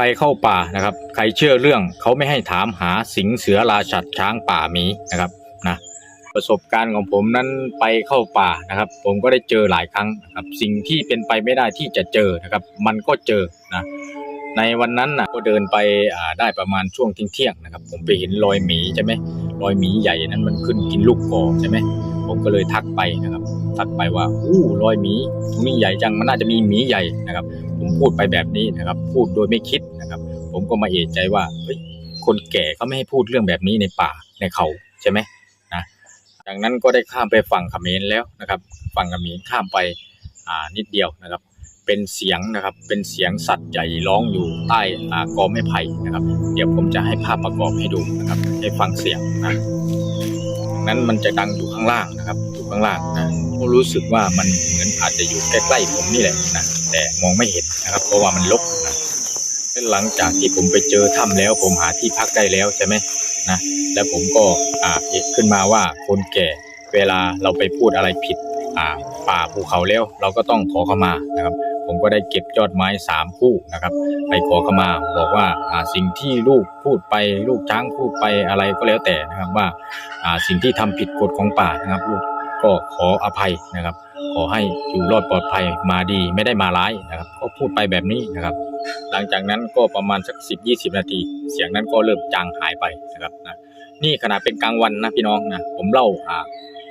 รเข้าป่านะครับ ใครเชื่อเรื่องเขาไม่ให้ถามหาสิงเสือราชัดช้างป่าหมีนะครับนะประสบการณ์ของผมนั้นไปเข้าป่านะครับ ผมก็ได้เจอหลายครั้งนะครับ สิ่งที่เป็นไปไม่ได้ที่จะเจอนะครับ มันก็เจอนะในวันนั้นนะก็เดินไปได้ประมาณช่วงเที่ยงนะครับ ผมไปเห็นรอยหมีใช่ไหมรอยหมีใหญ่นั้นมันขึ้นกินลูกกอกใช่ไหม ผมก็เลยทักไปนะครับ ทักไปว่าอู้รอยหมีตรงนี้ใหญ่จังมันน่าจะมีหมีใหญ่นะครับ ผมพูดไปแบบนี้นะครับ พูดโดยไม่คิดนะครับ ผมก็มาเอะใจว่าเฮ้ยคนแก่เขาไม่ให้พูดเรื่องแบบนี้ในป่าในเขาใช่ไหมนะจากนั้นก็ได้ข้ามไปฝั่งเขมรแล้วนะครับฝั่งเขมรข้ามไปอ่านิดเดียวนะครับ เป็นเสียงนะครับเป็นเสียงสัตว์ใหญ่ร้องอยู่ใต้อากอไม้ไผ่นะครับ เดี๋ยวผมจะให้ภาพประกอบให้ดูนะครับให้ฟังเสียงนะ นั้นมันจะดังอยู่ข้างล่างนะครับอยู่ข้างล่างนะก็รู้สึกว่ามันเหมือนอาจจะอยู่ใกล้ๆผมนี่แหละนะแต่มองไม่เห็นนะครับ เพราะว่ามันลกนะหลังจากที่ผมไปเจอถ้ำแล้ว ผมหาที่พักได้แล้วใช่ไหมนะแล้วผมก็อ่าเอกขึ้นมาว่าคนแก่เวลาเราไปพูดอะไรผิด อ่า ป่าภูเขาแล้ว เราก็ต้องขอเข้ามานะครับ ผมก็ได้เก็บยอดไม้สามคู่นะครับ ไปขอเขมาบอกว่าสิ่งที่ลูกพูดไปลูกช้างพูดไปอะไรก็แล้วแต่นะครับว่าสิ่งที่ทำผิดกฎของป่านะครับลูกก็ขออภัยนะครับ ขอให้อยู่รอดปลอดภัยมาดีไม่ได้มาร้ายนะครับก็พูดไปแบบนี้นะครับ หลังจากนั้นก็ประมาณสักสิบยี่สิบนาที เสียงนั้นก็เริ่มจางหายไปนะครับนะนี่ขนาดเป็นกลางวันนะพี่น้องนะผมเล่าอ่า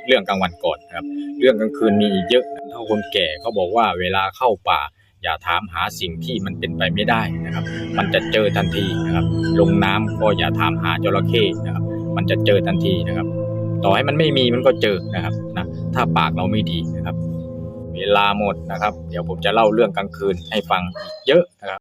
เรื่องกลางวันก่อนนะครับ เรื่องกลางคืนมีอีกเยอะนะเท่าคนแก่เขาบอกว่าเวลาเข้าป่า อย่าถามหาสิ่งที่มันเป็นไปไม่ได้นะครับ มันจะเจอทันทีนะครับ ลงน้ำก็อย่าถามหาจระเข้นะครับ มันจะเจอทันทีนะครับ ต่อให้มันไม่มีมันก็เจอนะครับนะถ้าปากเราไม่ดีนะครับ เวลาหมดนะครับ เดี๋ยวผมจะเล่าเรื่องกลางคืนให้ฟังอีกเยอะนะครับ